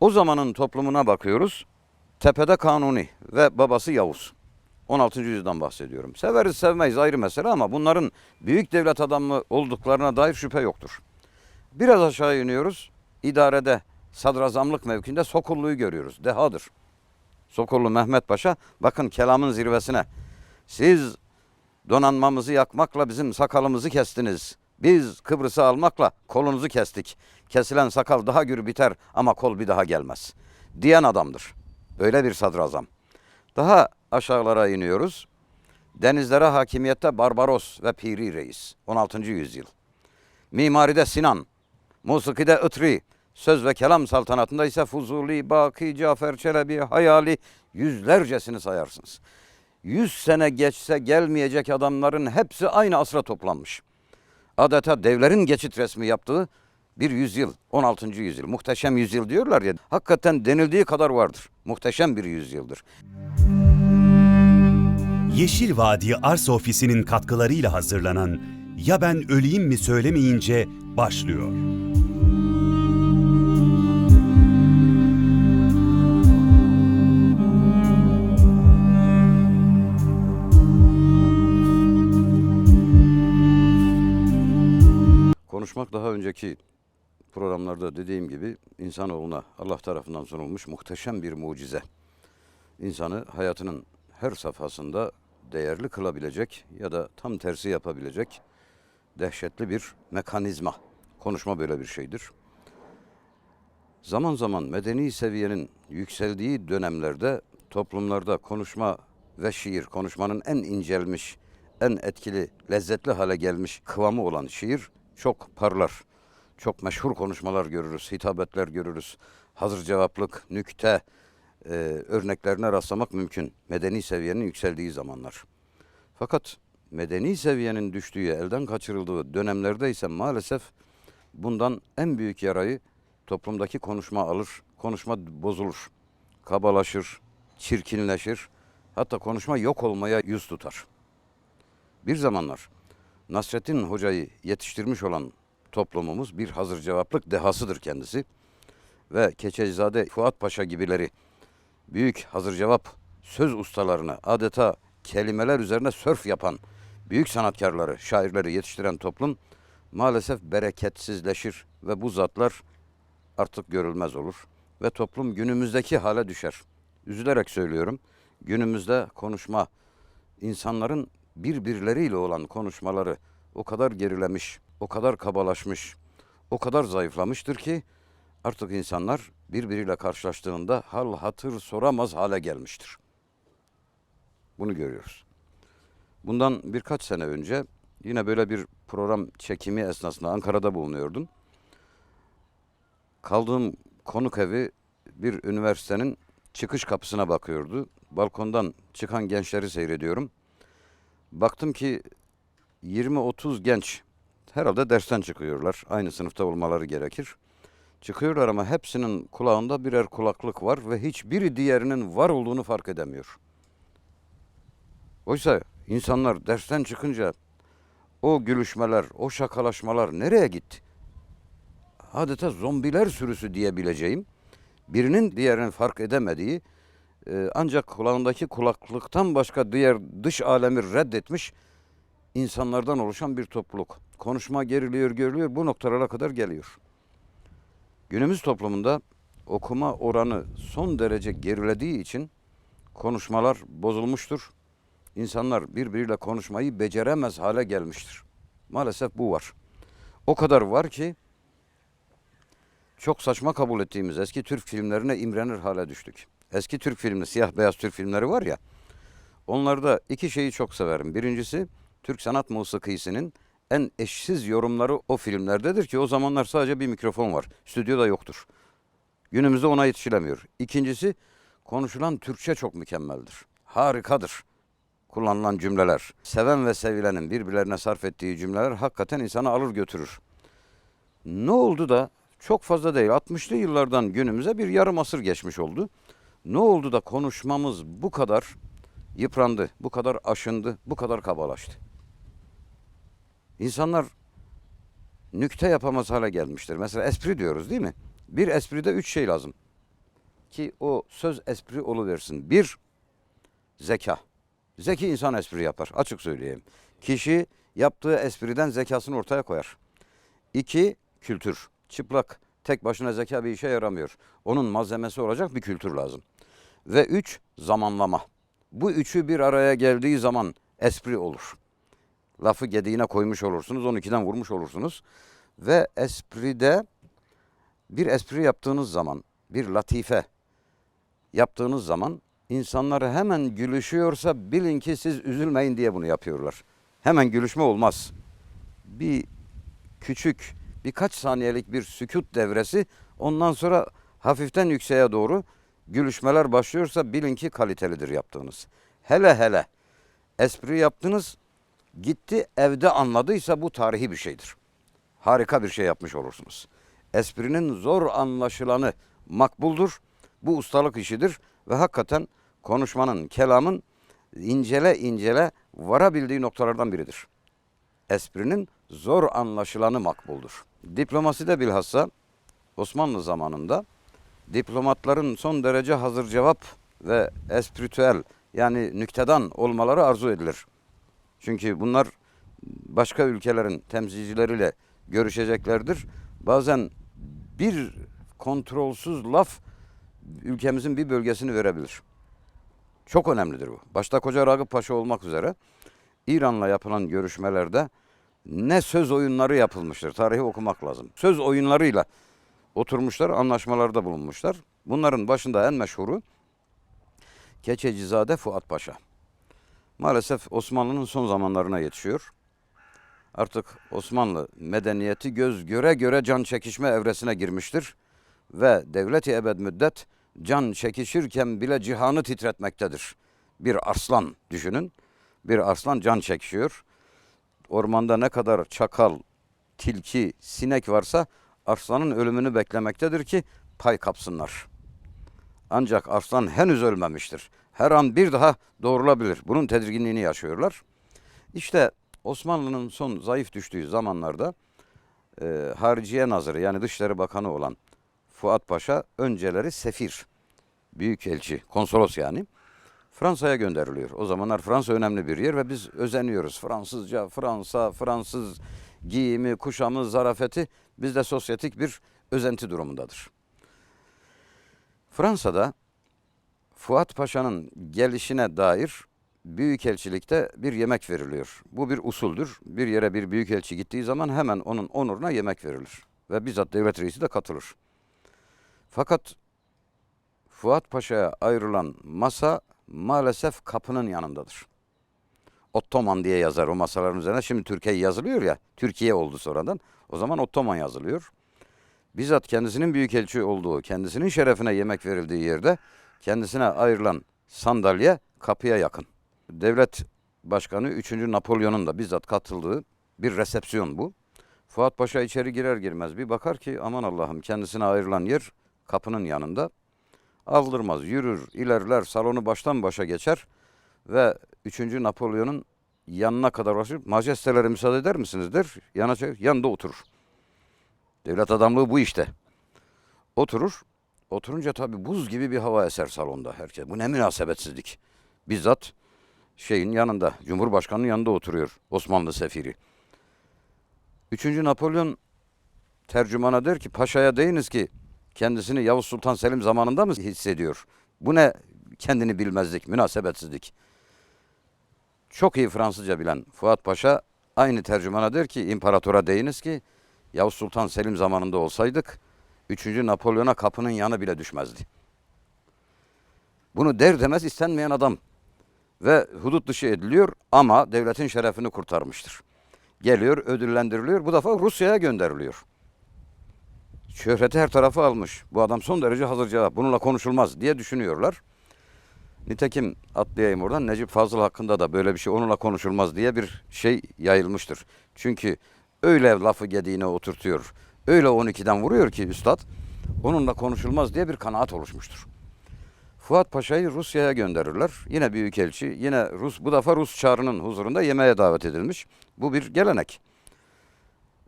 O zamanın toplumuna bakıyoruz. Tepede Kanuni ve babası Yavuz. 16. yüzyıldan bahsediyorum. Severiz sevmeyiz ayrı mesele ama bunların büyük devlet adamı olduklarına dair şüphe yoktur. Biraz aşağı iniyoruz. İdarede sadrazamlık mevkinde Sokullu'yu görüyoruz. Dehadır. Sokullu Mehmet Paşa bakın kelamın zirvesine. Siz donanmamızı yakmakla bizim sakalımızı kestiniz. Biz Kıbrıs'ı almakla kolunuzu kestik. Kesilen sakal daha gür biter ama kol bir daha gelmez. Diyen adamdır. Öyle bir sadrazam. Daha aşağılara iniyoruz. Denizlere hakimiyette Barbaros ve Piri Reis. 16. yüzyıl. Mimaride Sinan, musikide Itri, söz ve kelam saltanatında ise Fuzuli, Baki, Cafer Çelebi, Hayali yüzlercesini sayarsınız. Yüz sene geçse gelmeyecek adamların hepsi aynı asra toplanmış. Adeta devlerin geçit resmi yaptığı bir yüzyıl, 16. yüzyıl. Muhteşem yüzyıl diyorlar ya. Hakikaten denildiği kadar vardır. Muhteşem bir yüzyıldır. Yeşil Vadi Arsa Ofisi'nin katkılarıyla hazırlanan Ya Ben Öleyim Mi Söylemeyince başlıyor. Konuşmak daha önceki programlarda dediğim gibi insanoğluna Allah tarafından sunulmuş muhteşem bir mucize. İnsanı hayatının her safhasında değerli kılabilecek ya da tam tersi yapabilecek dehşetli bir mekanizma. Konuşma böyle bir şeydir. Zaman zaman medeni seviyenin yükseldiği dönemlerde toplumlarda konuşma ve şiir, konuşmanın en incelmiş, en etkili, lezzetli hale gelmiş kıvamı olan şiir çok parlar. Çok meşhur konuşmalar görürüz, hitabetler görürüz. Hazır cevaplık, nükte e, örneklerine rastlamak mümkün. Medeni seviyenin yükseldiği zamanlar. Fakat medeni seviyenin düştüğü, elden kaçırıldığı dönemlerde ise maalesef bundan en büyük yarayı toplumdaki konuşma alır, konuşma bozulur, kabalaşır, çirkinleşir, hatta konuşma yok olmaya yüz tutar. Bir zamanlar Nasrettin Hoca'yı yetiştirmiş olan toplumumuz bir hazır cevaplık dehasıdır kendisi. Ve Keçecizade Fuat Paşa gibileri büyük hazır cevap söz ustalarını adeta kelimeler üzerine sörf yapan büyük sanatkarları, şairleri yetiştiren toplum maalesef bereketsizleşir ve bu zatlar artık görülmez olur ve toplum günümüzdeki hale düşer. Üzülerek söylüyorum. Günümüzde konuşma insanların birbirleriyle olan konuşmaları o kadar gerilemiş, o kadar kabalaşmış, o kadar zayıflamıştır ki artık insanlar birbiriyle karşılaştığında hal hatır soramaz hale gelmiştir. Bunu görüyoruz. Bundan birkaç sene önce yine böyle bir program çekimi esnasında Ankara'da bulunuyordum. Kaldığım konuk evi bir üniversitenin çıkış kapısına bakıyordu. Balkondan çıkan gençleri seyrediyorum. Baktım ki 20-30 genç herhalde dersten çıkıyorlar. Aynı sınıfta olmaları gerekir. Çıkıyorlar ama hepsinin kulağında birer kulaklık var ve hiçbiri diğerinin var olduğunu fark edemiyor. Oysa insanlar dersten çıkınca o gülüşmeler, o şakalaşmalar nereye gitti? Adeta zombiler sürüsü diyebileceğim birinin diğerini fark edemediği e, ancak kulağındaki kulaklıktan başka diğer dış alemi reddetmiş insanlardan oluşan bir topluluk. Konuşma geriliyor, geriliyor bu noktalara kadar geliyor. Günümüz toplumunda okuma oranı son derece gerilediği için konuşmalar bozulmuştur. İnsanlar birbiriyle konuşmayı beceremez hale gelmiştir. Maalesef bu var. O kadar var ki çok saçma kabul ettiğimiz eski Türk filmlerine imrenir hale düştük. Eski Türk filmi, siyah beyaz Türk filmleri var ya. Onlarda iki şeyi çok severim. Birincisi Türk sanat musikisinin en eşsiz yorumları o filmlerdedir ki o zamanlar sadece bir mikrofon var. Stüdyoda yoktur. Günümüzde ona yetişilemiyor. İkincisi konuşulan Türkçe çok mükemmeldir. Harikadır. Kullanılan cümleler. Seven ve sevilenin birbirlerine sarf ettiği cümleler hakikaten insanı alır götürür. Ne oldu da çok fazla değil 60'lı yıllardan günümüze bir yarım asır geçmiş oldu. Ne oldu da konuşmamız bu kadar yıprandı, bu kadar aşındı, bu kadar kabalaştı? İnsanlar nükte yapamaz hale gelmiştir. Mesela espri diyoruz değil mi? Bir espride üç şey lazım. ki o söz espri oluversin. Bir, zeka. Zeki insan espri yapar. Açık söyleyeyim. Kişi yaptığı espriden zekasını ortaya koyar. İki, kültür. Çıplak, tek başına zeka bir işe yaramıyor. Onun malzemesi olacak bir kültür lazım. Ve üç, zamanlama. Bu üçü bir araya geldiği zaman espri olur. Lafı gediğine koymuş olursunuz, 12'den vurmuş olursunuz. Ve espride bir espri yaptığınız zaman, bir latife yaptığınız zaman insanları hemen gülüşüyorsa bilin ki siz üzülmeyin diye bunu yapıyorlar. Hemen gülüşme olmaz. Bir küçük birkaç saniyelik bir sükut devresi ondan sonra hafiften yükseğe doğru gülüşmeler başlıyorsa bilin ki kalitelidir yaptığınız. Hele hele espri yaptınız gitti evde anladıysa bu tarihi bir şeydir. Harika bir şey yapmış olursunuz. Esprinin zor anlaşılanı makbuldur. Bu ustalık işidir ve hakikaten konuşmanın, kelamın incele incele varabildiği noktalardan biridir esprinin zor anlaşılanı makbuldur. Diplomaside bilhassa Osmanlı zamanında diplomatların son derece hazır cevap ve espritüel yani nüktedan olmaları arzu edilir. Çünkü bunlar başka ülkelerin temsilcileriyle görüşeceklerdir. Bazen bir kontrolsüz laf ülkemizin bir bölgesini verebilir. Çok önemlidir bu. Başta Koca Ragıp Paşa olmak üzere İran'la yapılan görüşmelerde ne söz oyunları yapılmıştır. Tarihi okumak lazım. Söz oyunlarıyla oturmuşlar, anlaşmalarda bulunmuşlar. Bunların başında en meşhuru Keçecizade Fuat Paşa. Maalesef Osmanlı'nın son zamanlarına yetişiyor. Artık Osmanlı medeniyeti göz göre göre can çekişme evresine girmiştir. Ve devleti ebed müddet can çekişirken bile cihanı titretmektedir. Bir arslan düşünün. Bir arslan can çekişiyor. Ormanda ne kadar çakal, tilki, sinek varsa arslanın ölümünü beklemektedir ki pay kapsınlar. Ancak arslan henüz ölmemiştir. Her an bir daha doğrulabilir. Bunun tedirginliğini yaşıyorlar. İşte Osmanlı'nın son zayıf düştüğü zamanlarda e, Hariciye Nazırı yani Dışişleri Bakanı olan Fuat Paşa önceleri sefir, büyükelçi, konsolos yani Fransa'ya gönderiliyor. O zamanlar Fransa önemli bir yer ve biz özeniyoruz. Fransızca, Fransa, Fransız giyimi, kuşamı, zarafeti bizde sosyetik bir özenti durumundadır. Fransa'da Fuat Paşa'nın gelişine dair büyükelçilikte bir yemek veriliyor. Bu bir usuldür. Bir yere bir büyükelçi gittiği zaman hemen onun onuruna yemek verilir. Ve bizzat devlet reisi de katılır. Fakat Fuat Paşa'ya ayrılan masa maalesef kapının yanındadır. Ottoman diye yazar o masaların üzerine. Şimdi Türkiye yazılıyor ya. Türkiye oldu sonradan. O zaman Ottoman yazılıyor. Bizzat kendisinin büyükelçi olduğu, kendisinin şerefine yemek verildiği yerde kendisine ayrılan sandalye kapıya yakın. Devlet Başkanı 3. Napolyon'un da bizzat katıldığı bir resepsiyon bu. Fuat Paşa içeri girer girmez bir bakar ki aman Allah'ım kendisine ayrılan yer kapının yanında. Aldırmaz, yürür, ilerler, salonu baştan başa geçer ve 3. Napolyon'un yanına kadar ulaşıp majesteleri müsaade eder misiniz der. Yana çek, yanında oturur. Devlet adamlığı bu işte. Oturur. Oturunca tabii buz gibi bir hava eser salonda herkes. Bu ne münasebetsizlik. Bizzat şeyin yanında, Cumhurbaşkanı'nın yanında oturuyor Osmanlı sefiri. Üçüncü Napolyon tercümana der ki paşaya deyiniz ki kendisini Yavuz Sultan Selim zamanında mı hissediyor? Bu ne kendini bilmezlik, münasebetsizlik. Çok iyi Fransızca bilen Fuat Paşa aynı tercümana der ki imparatora deyiniz ki Yavuz Sultan Selim zamanında olsaydık 3. Napolyon'a kapının yanı bile düşmezdi. Bunu der demez istenmeyen adam ve hudut dışı ediliyor ama devletin şerefini kurtarmıştır. Geliyor, ödüllendiriliyor. Bu defa Rusya'ya gönderiliyor. Şöhreti her tarafı almış. Bu adam son derece hazır cevap. Bununla konuşulmaz diye düşünüyorlar. Nitekim atlayayım oradan. Necip Fazıl hakkında da böyle bir şey onunla konuşulmaz diye bir şey yayılmıştır. Çünkü öyle lafı gediğine oturtuyor. Öyle 12'den vuruyor ki üstad. Onunla konuşulmaz diye bir kanaat oluşmuştur. Fuat Paşa'yı Rusya'ya gönderirler. Yine büyükelçi, yine Rus, bu defa Rus çağrının huzurunda yemeğe davet edilmiş. Bu bir gelenek.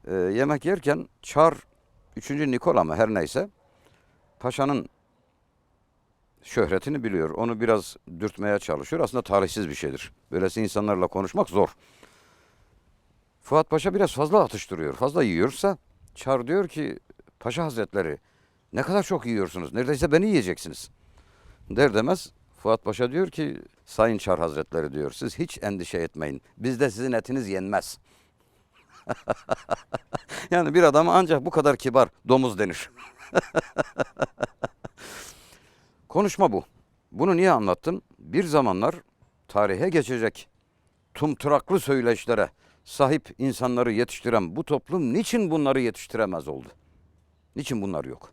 Ee, yemek yerken Çar 3. Nikola mı her neyse Paşa'nın şöhretini biliyor. Onu biraz dürtmeye çalışıyor. Aslında talihsiz bir şeydir. Böylesi insanlarla konuşmak zor. Fuat Paşa biraz fazla atıştırıyor. Fazla yiyorsa Çar diyor ki Paşa Hazretleri ne kadar çok yiyorsunuz. Neredeyse beni yiyeceksiniz. Der demez Fuat Paşa diyor ki Sayın Çar Hazretleri diyor siz hiç endişe etmeyin. Bizde sizin etiniz yenmez. yani bir adama ancak bu kadar kibar domuz denir. Konuşma bu. Bunu niye anlattım? Bir zamanlar tarihe geçecek tumturaklı söyleşlere sahip insanları yetiştiren bu toplum niçin bunları yetiştiremez oldu? Niçin bunlar yok?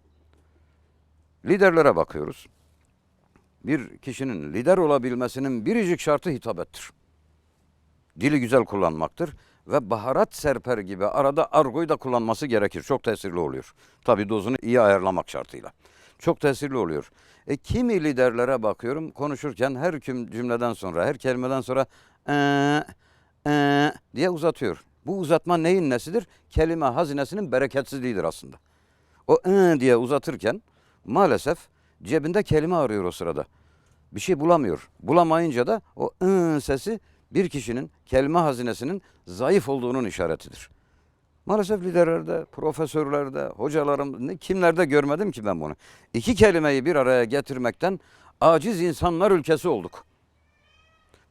Liderlere bakıyoruz. Bir kişinin lider olabilmesinin biricik şartı hitabettir. Dili güzel kullanmaktır ve baharat serper gibi arada argoyu da kullanması gerekir. Çok tesirli oluyor. Tabi dozunu iyi ayarlamak şartıyla. Çok tesirli oluyor. E, kimi liderlere bakıyorum konuşurken her cümleden sonra, her kelimeden sonra eee, eee diye uzatıyor. Bu uzatma neyin nesidir? Kelime hazinesinin bereketsizliğidir aslında. O eee diye uzatırken maalesef cebinde kelime arıyor o sırada. Bir şey bulamıyor. Bulamayınca da o eee sesi bir kişinin kelime hazinesinin zayıf olduğunun işaretidir. Maalesef liderlerde, profesörlerde, hocalarım, kimlerde görmedim ki ben bunu. İki kelimeyi bir araya getirmekten aciz insanlar ülkesi olduk.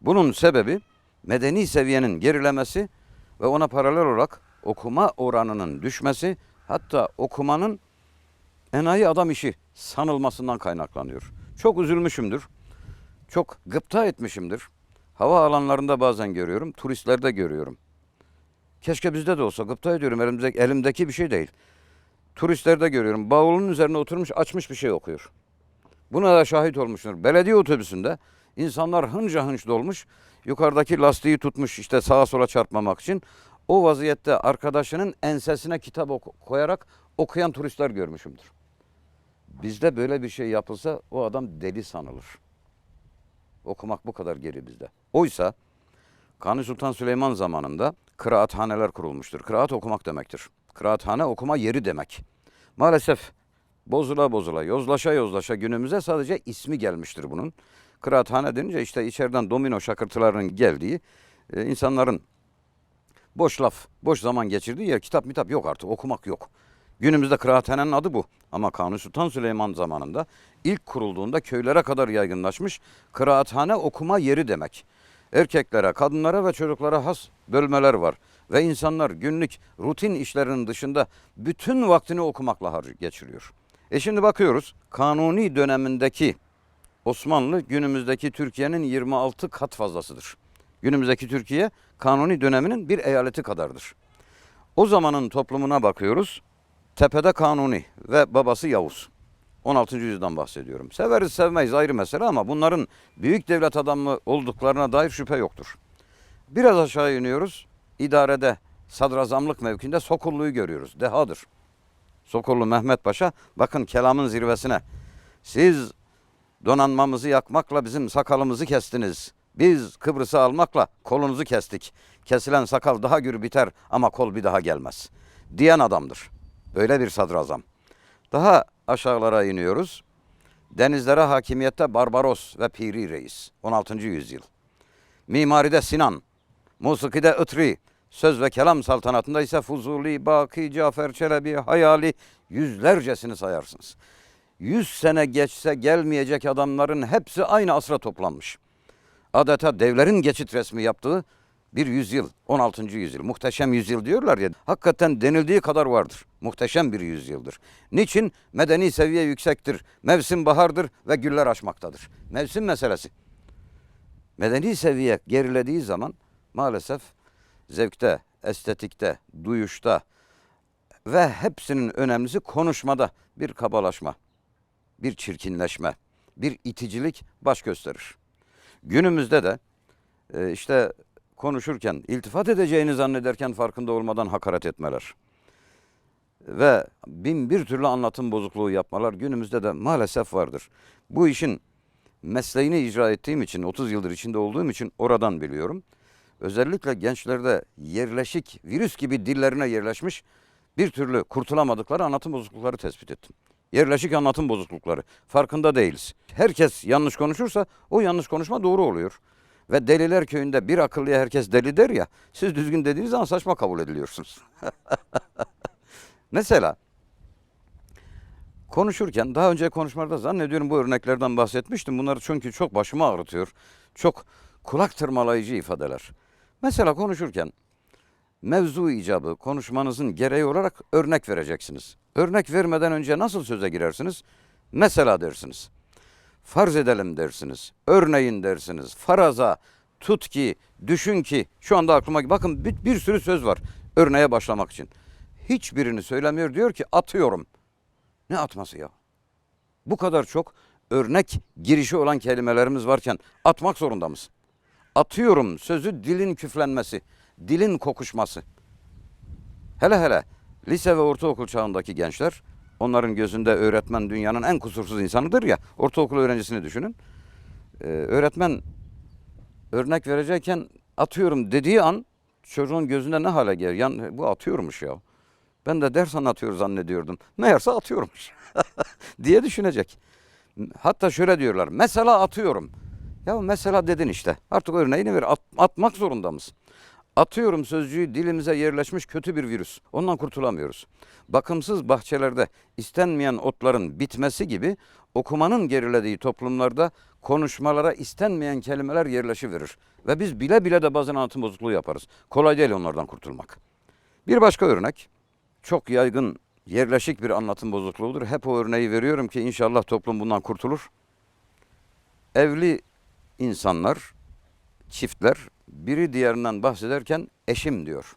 Bunun sebebi medeni seviyenin gerilemesi ve ona paralel olarak okuma oranının düşmesi, hatta okumanın enayi adam işi sanılmasından kaynaklanıyor. Çok üzülmüşümdür. Çok gıpta etmişimdir. Hava alanlarında bazen görüyorum, turistlerde görüyorum. Keşke bizde de olsa gıpta ediyorum elimdeki, elimdeki bir şey değil. Turistlerde görüyorum bavulun üzerine oturmuş açmış bir şey okuyor. Buna da şahit olmuştur. Belediye otobüsünde insanlar hınca hınç dolmuş. Yukarıdaki lastiği tutmuş işte sağa sola çarpmamak için. O vaziyette arkadaşının ensesine kitap koyarak okuyan turistler görmüşümdür. Bizde böyle bir şey yapılsa o adam deli sanılır. Okumak bu kadar geri bizde. Oysa Kanuni Sultan Süleyman zamanında kıraathaneler kurulmuştur. Kıraat okumak demektir. Kıraathane okuma yeri demek. Maalesef bozula bozula, yozlaşa yozlaşa günümüze sadece ismi gelmiştir bunun. Kıraathane denince işte içeriden domino şakırtılarının geldiği, e, insanların boş laf, boş zaman geçirdiği yer kitap mitap yok artık, okumak yok. Günümüzde kıraathanenin adı bu. Ama Kanuni Sultan Süleyman zamanında ilk kurulduğunda köylere kadar yaygınlaşmış kıraathane okuma yeri demek. Erkeklere, kadınlara ve çocuklara has bölmeler var. Ve insanlar günlük rutin işlerinin dışında bütün vaktini okumakla geçiriyor. E şimdi bakıyoruz Kanuni dönemindeki Osmanlı günümüzdeki Türkiye'nin 26 kat fazlasıdır. Günümüzdeki Türkiye Kanuni döneminin bir eyaleti kadardır. O zamanın toplumuna bakıyoruz. Tepede Kanuni ve babası Yavuz. 16. yüzyıldan bahsediyorum. Severiz sevmeyiz ayrı mesele ama bunların büyük devlet adamı olduklarına dair şüphe yoktur. Biraz aşağı iniyoruz. İdarede sadrazamlık mevkinde Sokullu'yu görüyoruz. Dehadır. Sokullu Mehmet Paşa bakın kelamın zirvesine. Siz donanmamızı yakmakla bizim sakalımızı kestiniz. Biz Kıbrıs'ı almakla kolunuzu kestik. Kesilen sakal daha gür biter ama kol bir daha gelmez. Diyen adamdır. Böyle bir sadrazam. Daha aşağılara iniyoruz. Denizlere hakimiyette Barbaros ve Piri Reis. 16. yüzyıl. Mimaride Sinan. Musikide Itri. Söz ve kelam saltanatında ise Fuzuli, Baki, Cafer Çelebi, Hayali yüzlercesini sayarsınız. Yüz sene geçse gelmeyecek adamların hepsi aynı asra toplanmış. Adeta devlerin geçit resmi yaptığı bir yüzyıl, 16. yüzyıl. Muhteşem yüzyıl diyorlar ya. Hakikaten denildiği kadar vardır. Muhteşem bir yüzyıldır. Niçin? Medeni seviye yüksektir. Mevsim bahardır ve güller açmaktadır. Mevsim meselesi. Medeni seviye gerilediği zaman maalesef zevkte, estetikte, duyuşta ve hepsinin önemlisi konuşmada bir kabalaşma, bir çirkinleşme, bir iticilik baş gösterir. Günümüzde de e, işte konuşurken iltifat edeceğini zannederken farkında olmadan hakaret etmeler ve bin bir türlü anlatım bozukluğu yapmalar günümüzde de maalesef vardır. Bu işin mesleğini icra ettiğim için 30 yıldır içinde olduğum için oradan biliyorum. Özellikle gençlerde yerleşik virüs gibi dillerine yerleşmiş bir türlü kurtulamadıkları anlatım bozuklukları tespit ettim. Yerleşik anlatım bozuklukları. Farkında değiliz. Herkes yanlış konuşursa o yanlış konuşma doğru oluyor. Ve deliler köyünde bir akıllıya herkes deli der ya. Siz düzgün dediğiniz zaman saçma kabul ediliyorsunuz. Mesela konuşurken daha önce konuşmalarda zannediyorum bu örneklerden bahsetmiştim. Bunları çünkü çok başımı ağrıtıyor. Çok kulak tırmalayıcı ifadeler. Mesela konuşurken mevzu icabı konuşmanızın gereği olarak örnek vereceksiniz. Örnek vermeden önce nasıl söze girersiniz? Mesela dersiniz. Farz edelim dersiniz. Örneğin dersiniz. Faraza, tut ki, düşün ki. Şu anda aklıma bakın bir, bir sürü söz var örneğe başlamak için. Hiçbirini söylemiyor diyor ki atıyorum. Ne atması ya? Bu kadar çok örnek girişi olan kelimelerimiz varken atmak zorunda mısın? Atıyorum sözü dilin küflenmesi, dilin kokuşması. Hele hele lise ve ortaokul çağındaki gençler, onların gözünde öğretmen dünyanın en kusursuz insanıdır ya, ortaokul öğrencisini düşünün. Ee, öğretmen örnek verecekken atıyorum dediği an çocuğun gözünde ne hale gelir? Yani bu atıyormuş ya. Ben de ders anlatıyor zannediyordum. Meğerse atıyormuş diye düşünecek. Hatta şöyle diyorlar. Mesela atıyorum. Ya mesela dedin işte. Artık örneğini ver. At- atmak zorunda mısın? Atıyorum sözcüğü dilimize yerleşmiş kötü bir virüs. Ondan kurtulamıyoruz. Bakımsız bahçelerde istenmeyen otların bitmesi gibi okumanın gerilediği toplumlarda konuşmalara istenmeyen kelimeler yerleşiverir. Ve biz bile bile de bazen anlatım bozukluğu yaparız. Kolay değil onlardan kurtulmak. Bir başka örnek çok yaygın yerleşik bir anlatım bozukluğudur. Hep o örneği veriyorum ki inşallah toplum bundan kurtulur. Evli insanlar, çiftler biri diğerinden bahsederken eşim diyor.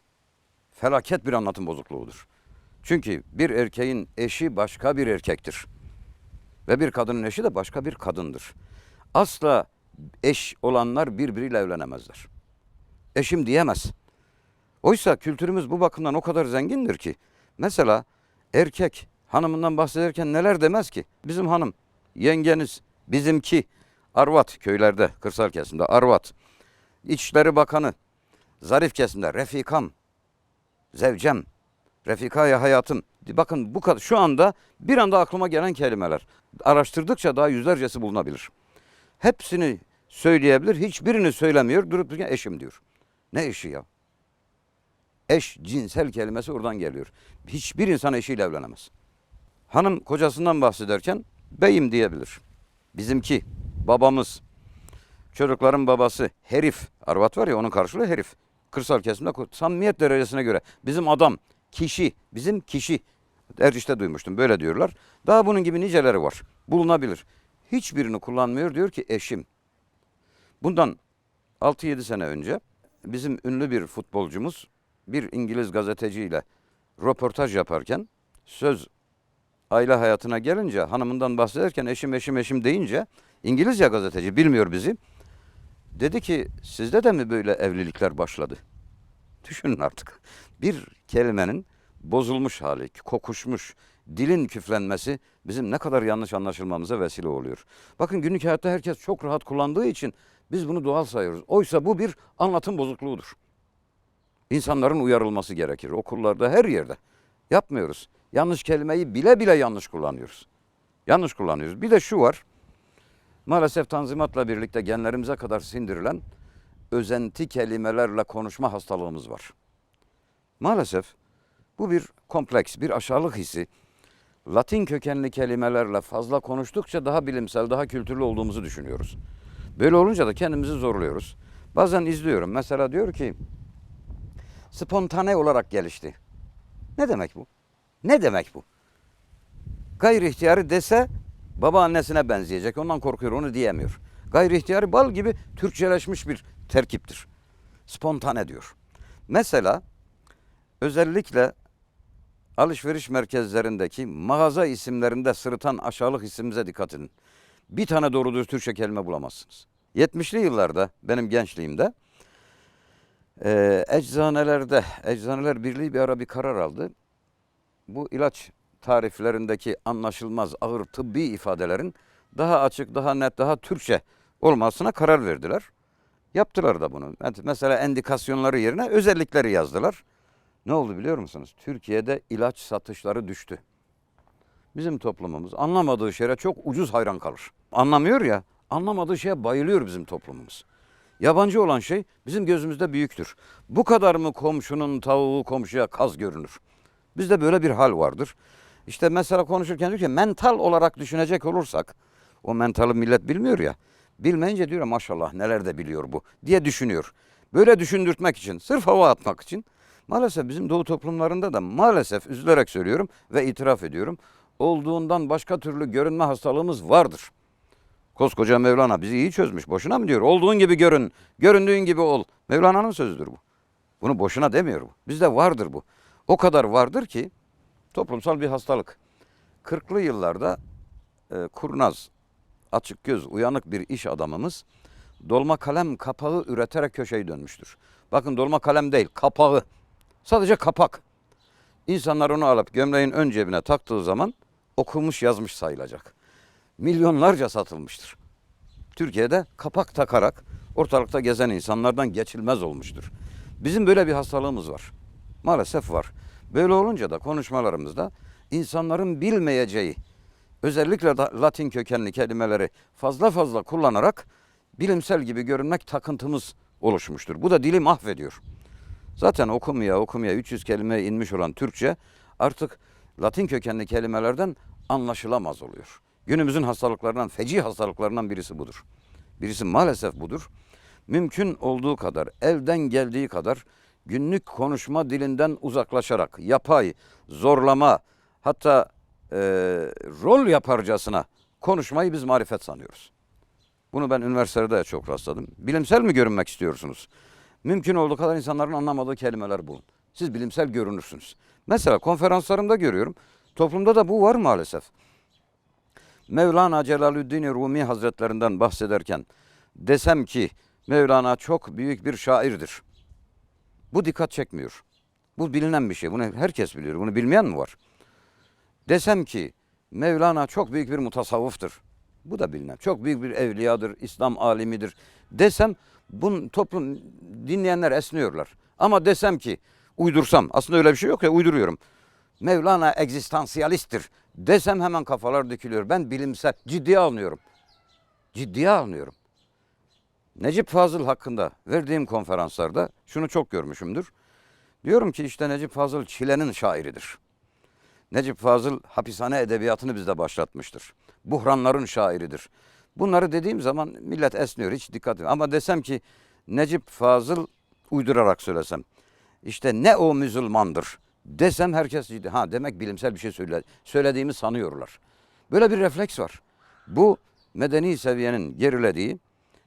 Felaket bir anlatım bozukluğudur. Çünkü bir erkeğin eşi başka bir erkektir. Ve bir kadının eşi de başka bir kadındır. Asla eş olanlar birbiriyle evlenemezler. Eşim diyemez. Oysa kültürümüz bu bakımdan o kadar zengindir ki. Mesela erkek hanımından bahsederken neler demez ki? Bizim hanım, yengeniz, bizimki, arvat köylerde, kırsal kesimde arvat. İçişleri Bakanı, zarif kesimde refikam, zevcem, refikaya hayatım. Bakın bu kadar şu anda bir anda aklıma gelen kelimeler. Araştırdıkça daha yüzlercesi bulunabilir. Hepsini söyleyebilir, hiçbirini söylemiyor, durup dururken eşim diyor. Ne eşi ya? Eş, cinsel kelimesi oradan geliyor. Hiçbir insan eşiyle evlenemez. Hanım kocasından bahsederken beyim diyebilir. Bizimki, babamız, çocukların babası, herif. Arvat var ya onun karşılığı herif. Kırsal kesimde samimiyet derecesine göre. Bizim adam, kişi, bizim kişi. Erciş'te duymuştum böyle diyorlar. Daha bunun gibi niceleri var. Bulunabilir. Hiçbirini kullanmıyor diyor ki eşim. Bundan 6-7 sene önce bizim ünlü bir futbolcumuz bir İngiliz gazeteciyle röportaj yaparken söz aile hayatına gelince hanımından bahsederken eşim eşim eşim deyince İngilizce gazeteci bilmiyor bizi. Dedi ki sizde de mi böyle evlilikler başladı? Düşünün artık. Bir kelimenin bozulmuş hali, kokuşmuş, dilin küflenmesi bizim ne kadar yanlış anlaşılmamıza vesile oluyor. Bakın günlük hayatta herkes çok rahat kullandığı için biz bunu doğal sayıyoruz. Oysa bu bir anlatım bozukluğudur. İnsanların uyarılması gerekir. Okullarda her yerde. Yapmıyoruz. Yanlış kelimeyi bile bile yanlış kullanıyoruz. Yanlış kullanıyoruz. Bir de şu var. Maalesef tanzimatla birlikte genlerimize kadar sindirilen özenti kelimelerle konuşma hastalığımız var. Maalesef bu bir kompleks, bir aşağılık hissi. Latin kökenli kelimelerle fazla konuştukça daha bilimsel, daha kültürlü olduğumuzu düşünüyoruz. Böyle olunca da kendimizi zorluyoruz. Bazen izliyorum. Mesela diyor ki spontane olarak gelişti. Ne demek bu? Ne demek bu? Gayri ihtiyarı dese baba annesine benzeyecek. Ondan korkuyor, onu diyemiyor. Gayri ihtiyarı bal gibi Türkçeleşmiş bir terkiptir. Spontane diyor. Mesela özellikle alışveriş merkezlerindeki mağaza isimlerinde sırıtan aşağılık isimimize dikkat edin. Bir tane doğru düz Türkçe kelime bulamazsınız. 70'li yıllarda benim gençliğimde e, eczanelerde, Eczaneler Birliği bir ara bir karar aldı. Bu ilaç tariflerindeki anlaşılmaz ağır tıbbi ifadelerin daha açık, daha net, daha Türkçe olmasına karar verdiler. Yaptılar da bunu. Mesela endikasyonları yerine özellikleri yazdılar. Ne oldu biliyor musunuz? Türkiye'de ilaç satışları düştü. bizim toplumumuz anlamadığı şeye çok ucuz hayran kalır. Anlamıyor ya, anlamadığı şeye bayılıyor bizim toplumumuz. Yabancı olan şey bizim gözümüzde büyüktür. Bu kadar mı komşunun tavuğu komşuya kaz görünür? Bizde böyle bir hal vardır. İşte mesela konuşurken diyor ki mental olarak düşünecek olursak, o mentalı millet bilmiyor ya. Bilmeyince diyor maşallah neler de biliyor bu diye düşünüyor. Böyle düşündürtmek için, sırf hava atmak için maalesef bizim doğu toplumlarında da maalesef üzülerek söylüyorum ve itiraf ediyorum. Olduğundan başka türlü görünme hastalığımız vardır. Koskoca Mevlana bizi iyi çözmüş. Boşuna mı diyor? Olduğun gibi görün, göründüğün gibi ol. Mevlana'nın sözüdür bu. Bunu boşuna demiyor bu. Bizde vardır bu. O kadar vardır ki toplumsal bir hastalık. 40'lı yıllarda e, kurnaz, açık göz, uyanık bir iş adamımız dolma kalem kapağı üreterek köşeyi dönmüştür. Bakın dolma kalem değil, kapağı. Sadece kapak. İnsanlar onu alıp gömleğin ön cebine taktığı zaman okumuş yazmış sayılacak. Milyonlarca satılmıştır. Türkiye'de kapak takarak ortalıkta gezen insanlardan geçilmez olmuştur. Bizim böyle bir hastalığımız var. Maalesef var. Böyle olunca da konuşmalarımızda insanların bilmeyeceği özellikle da Latin kökenli kelimeleri fazla fazla kullanarak bilimsel gibi görünmek takıntımız oluşmuştur. Bu da dili mahvediyor. Zaten okumaya okumaya 300 kelimeye inmiş olan Türkçe artık Latin kökenli kelimelerden anlaşılamaz oluyor. Günümüzün hastalıklarından, feci hastalıklarından birisi budur. Birisi maalesef budur. Mümkün olduğu kadar, elden geldiği kadar günlük konuşma dilinden uzaklaşarak, yapay, zorlama, hatta e, rol yaparcasına konuşmayı biz marifet sanıyoruz. Bunu ben üniversitede de çok rastladım. Bilimsel mi görünmek istiyorsunuz? Mümkün olduğu kadar insanların anlamadığı kelimeler bulun. Siz bilimsel görünürsünüz. Mesela konferanslarımda görüyorum. Toplumda da bu var maalesef. Mevlana Celaleddin Rumi Hazretlerinden bahsederken desem ki Mevlana çok büyük bir şairdir. Bu dikkat çekmiyor. Bu bilinen bir şey. Bunu herkes biliyor. Bunu bilmeyen mi var? Desem ki Mevlana çok büyük bir mutasavvıftır. Bu da bilinen. Çok büyük bir evliyadır, İslam alimidir. Desem bunun toplum dinleyenler esniyorlar. Ama desem ki uydursam aslında öyle bir şey yok ya uyduruyorum. Mevlana egzistansiyalisttir desem hemen kafalar dökülüyor. Ben bilimsel ciddiye almıyorum. Ciddiye almıyorum. Necip Fazıl hakkında verdiğim konferanslarda şunu çok görmüşümdür. Diyorum ki işte Necip Fazıl çilenin şairidir. Necip Fazıl hapishane edebiyatını bizde başlatmıştır. Buhranların şairidir. Bunları dediğim zaman millet esniyor hiç dikkat edin. Ama desem ki Necip Fazıl uydurarak söylesem. işte ne o Müslümandır desem herkes ciddi. Ha demek bilimsel bir şey söyle, söylediğimi sanıyorlar. Böyle bir refleks var. Bu medeni seviyenin gerilediği,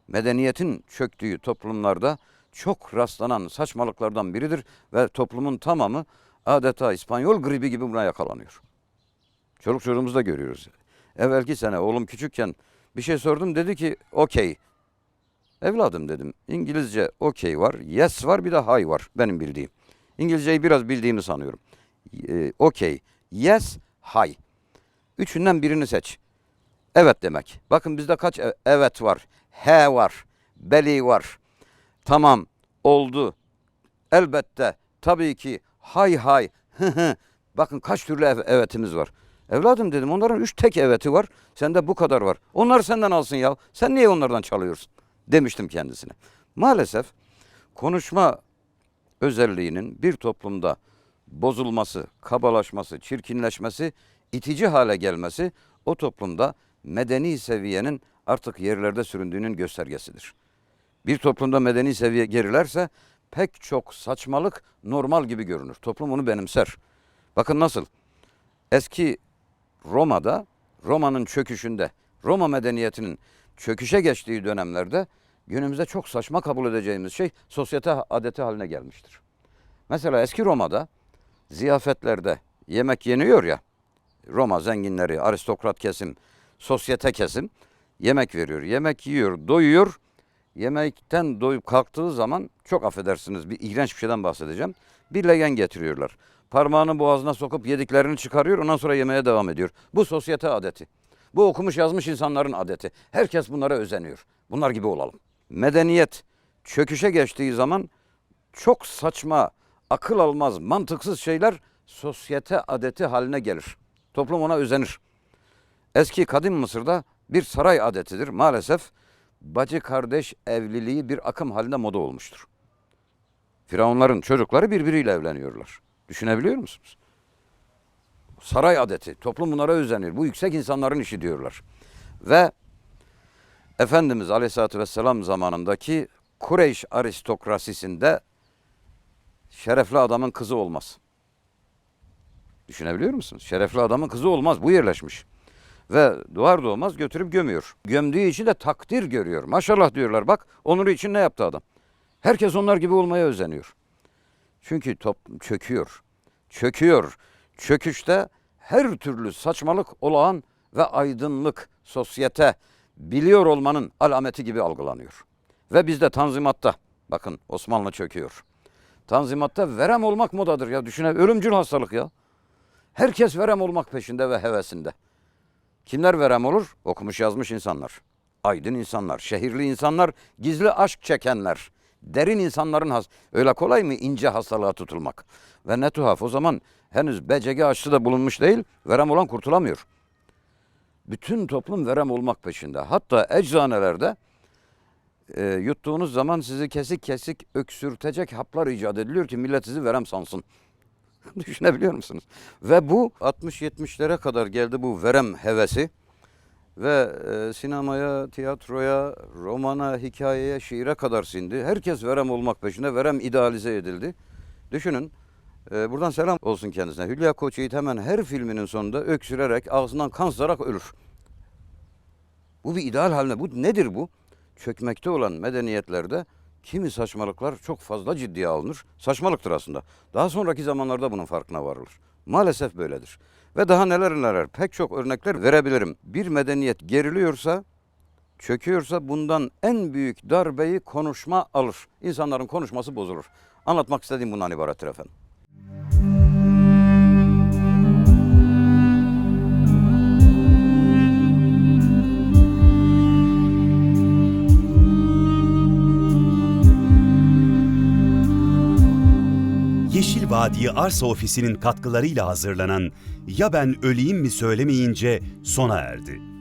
medeniyetin çöktüğü toplumlarda çok rastlanan saçmalıklardan biridir ve toplumun tamamı adeta İspanyol gribi gibi buna yakalanıyor. Çoluk çocuğumuzda görüyoruz. Evvelki sene oğlum küçükken bir şey sordum dedi ki okey. Evladım dedim İngilizce okey var, yes var bir de hay var benim bildiğim. İngilizceyi biraz bildiğimi sanıyorum. Ee, okey, yes, hay. Üçünden birini seç. Evet demek. Bakın bizde kaç e- evet var, he var, beli var. Tamam, oldu, elbette, tabii ki, hay hay. Bakın kaç türlü ev- evetimiz var. Evladım dedim onların üç tek eveti var. Sende bu kadar var. Onlar senden alsın ya. Sen niye onlardan çalıyorsun? Demiştim kendisine. Maalesef konuşma özelliğinin bir toplumda bozulması, kabalaşması, çirkinleşmesi, itici hale gelmesi o toplumda medeni seviyenin artık yerlerde süründüğünün göstergesidir. Bir toplumda medeni seviye gerilerse pek çok saçmalık normal gibi görünür. Toplum onu benimser. Bakın nasıl? Eski Roma'da, Roma'nın çöküşünde, Roma medeniyetinin çöküşe geçtiği dönemlerde günümüzde çok saçma kabul edeceğimiz şey sosyete adeti haline gelmiştir. Mesela eski Roma'da ziyafetlerde yemek yeniyor ya, Roma zenginleri, aristokrat kesim, sosyete kesim yemek veriyor. Yemek yiyor, doyuyor. Yemekten doyup kalktığı zaman çok affedersiniz bir iğrenç bir şeyden bahsedeceğim. Bir legen getiriyorlar. Parmağını boğazına sokup yediklerini çıkarıyor ondan sonra yemeye devam ediyor. Bu sosyete adeti. Bu okumuş yazmış insanların adeti. Herkes bunlara özeniyor. Bunlar gibi olalım. Medeniyet çöküşe geçtiği zaman çok saçma, akıl almaz, mantıksız şeyler sosyete adeti haline gelir. Toplum ona özenir. Eski kadim Mısır'da bir saray adetidir. Maalesef bacı kardeş evliliği bir akım halinde moda olmuştur. Firavunların çocukları birbiriyle evleniyorlar. Düşünebiliyor musunuz? Saray adeti. Toplum bunlara özenir. Bu yüksek insanların işi diyorlar. Ve Efendimiz Aleyhisselatü Vesselam zamanındaki Kureyş aristokrasisinde şerefli adamın kızı olmaz. Düşünebiliyor musunuz? Şerefli adamın kızı olmaz. Bu yerleşmiş. Ve doğar doğmaz götürüp gömüyor. Gömdüğü için de takdir görüyor. Maşallah diyorlar bak onuru için ne yaptı adam. Herkes onlar gibi olmaya özeniyor. Çünkü toplum çöküyor. Çöküyor. Çöküşte her türlü saçmalık, olağan ve aydınlık, sosyete biliyor olmanın alameti gibi algılanıyor. Ve bizde tanzimatta, bakın Osmanlı çöküyor. Tanzimatta verem olmak modadır ya. Düşüne ölümcül hastalık ya. Herkes verem olmak peşinde ve hevesinde. Kimler verem olur? Okumuş yazmış insanlar. Aydın insanlar, şehirli insanlar, gizli aşk çekenler. Derin insanların has öyle kolay mı ince hastalığa tutulmak? Ve ne tuhaf o zaman henüz BCG aşısı da bulunmuş değil, verem olan kurtulamıyor. Bütün toplum verem olmak peşinde. Hatta eczanelerde e, yuttuğunuz zaman sizi kesik kesik öksürtecek haplar icat ediliyor ki millet sizi verem sansın. Düşünebiliyor musunuz? Ve bu 60-70'lere kadar geldi bu verem hevesi. Ve e, sinemaya, tiyatroya, romana, hikayeye, şiire kadar sindi. Herkes verem olmak peşinde, verem idealize edildi. Düşünün, e, buradan selam olsun kendisine. Hülya Koçyiğit hemen her filminin sonunda öksürerek, ağzından kan sızarak ölür. Bu bir ideal haline. Bu nedir bu? Çökmekte olan medeniyetlerde kimi saçmalıklar çok fazla ciddiye alınır. Saçmalıktır aslında. Daha sonraki zamanlarda bunun farkına varılır. Maalesef böyledir. Ve daha neler neler pek çok örnekler verebilirim. Bir medeniyet geriliyorsa, çöküyorsa bundan en büyük darbeyi konuşma alır. İnsanların konuşması bozulur. Anlatmak istediğim bundan ibarettir efendim. Yeşil Vadi Arsa Ofisi'nin katkılarıyla hazırlanan Ya Ben Öleyim Mi Söylemeyince sona erdi.